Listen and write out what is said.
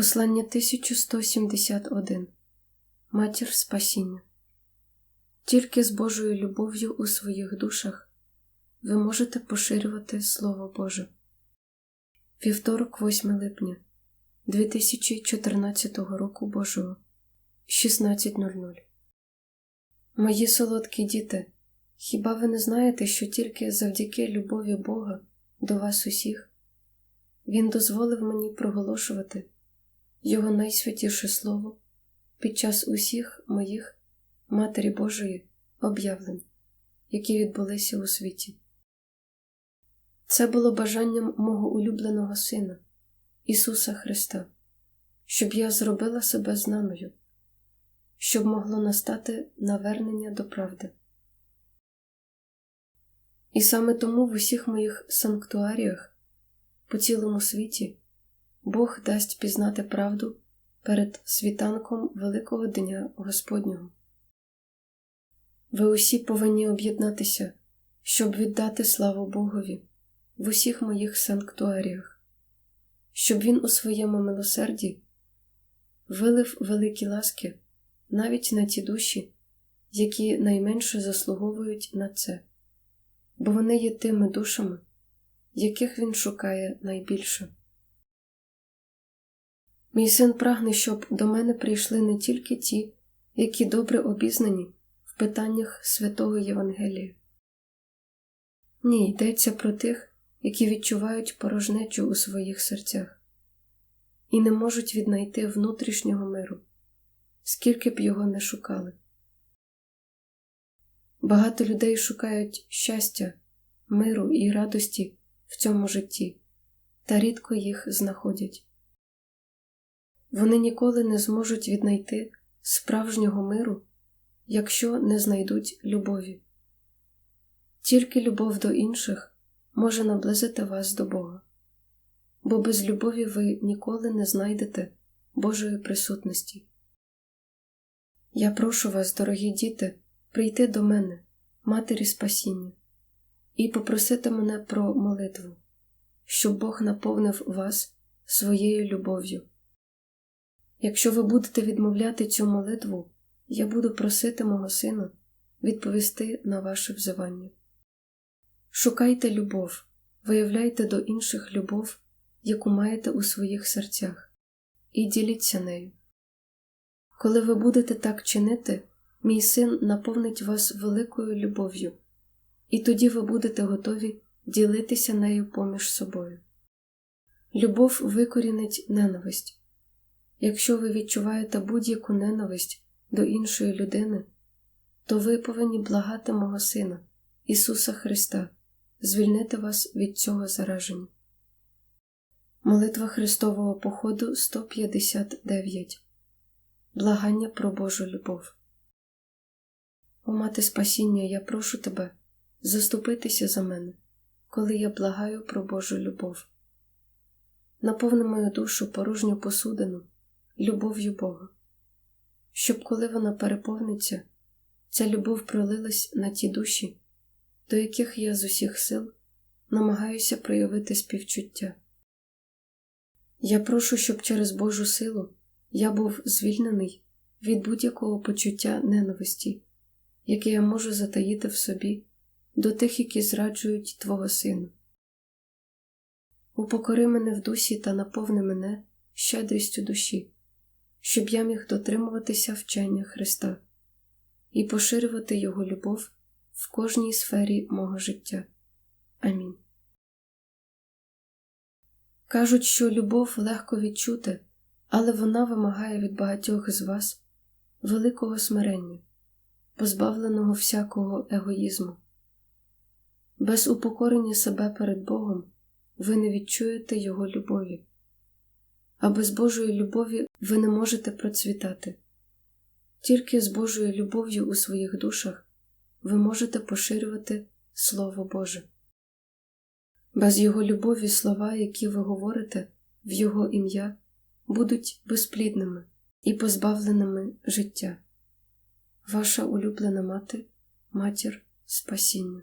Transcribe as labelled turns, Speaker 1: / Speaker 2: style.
Speaker 1: Послання 1171 Матір Спасіння. Тільки з Божою любов'ю у своїх душах ви можете поширювати Слово Боже. Вівторок, 8 липня 2014 року Божого 16.00 Мої солодкі діти. Хіба ви не знаєте, що тільки завдяки любові Бога до вас усіх Він дозволив мені проголошувати Його найсвятіше Слово під час усіх моїх Матері Божої об'явлень, які відбулися у світі. Це було бажанням мого улюбленого Сина, Ісуса Христа, щоб я зробила себе знаною, щоб могло настати навернення до правди. І саме тому в усіх моїх санктуаріях по цілому світі Бог дасть пізнати правду перед світанком Великого Дня Господнього. Ви усі повинні об'єднатися, щоб віддати славу Богові в усіх моїх санктуаріях, щоб Він у своєму милосерді вилив великі ласки навіть на ті душі, які найменше заслуговують на це, бо вони є тими душами, яких він шукає найбільше. Мій син прагне, щоб до мене прийшли не тільки ті, які добре обізнані в питаннях святого Євангелія. Ні, йдеться про тих, які відчувають порожнечу у своїх серцях і не можуть віднайти внутрішнього миру, скільки б його не шукали. Багато людей шукають щастя, миру і радості в цьому житті, та рідко їх знаходять. Вони ніколи не зможуть віднайти справжнього миру, якщо не знайдуть любові. Тільки любов до інших може наблизити вас до Бога, бо без любові ви ніколи не знайдете Божої присутності. Я прошу вас, дорогі діти, прийти до мене, Матері Спасіння, і попросити мене про молитву, щоб Бог наповнив вас своєю любов'ю. Якщо ви будете відмовляти цю молитву, я буду просити мого сина відповісти на ваше взивання. Шукайте любов, виявляйте до інших любов, яку маєте у своїх серцях, і діліться нею. Коли ви будете так чинити, мій син наповнить вас великою любов'ю, і тоді ви будете готові ділитися нею поміж собою. Любов викорінить ненависть. Якщо ви відчуваєте будь-яку ненависть до іншої людини, то ви повинні благати мого Сина, Ісуса Христа, звільнити вас від цього зараження. Молитва Христового походу 159 Благання про Божу любов. О мати спасіння, я прошу тебе заступитися за мене, коли я благаю про Божу любов. Наповни мою душу порожню посудину любов'ю Бога, щоб коли вона переповниться, ця любов пролилась на ті душі, до яких я з усіх сил намагаюся проявити співчуття. Я прошу, щоб через Божу силу я був звільнений від будь-якого почуття ненависті, яке я можу затаїти в собі до тих, які зраджують Твого Сина. Упокори мене в дусі та наповни мене щедрістю душі, щоб я міг дотримуватися вчення Христа і поширювати Його любов в кожній сфері мого життя. Амінь. Кажуть, що любов легко відчути, але вона вимагає від багатьох з вас великого смирення, позбавленого всякого егоїзму. Без упокорення себе перед Богом ви не відчуєте Його любові а без Божої любові ви не можете процвітати. Тільки з Божою любов'ю у своїх душах ви можете поширювати Слово Боже. Без Його любові слова, які ви говорите в Його ім'я, будуть безплідними і позбавленими життя. Ваша улюблена мати, матір спасіння.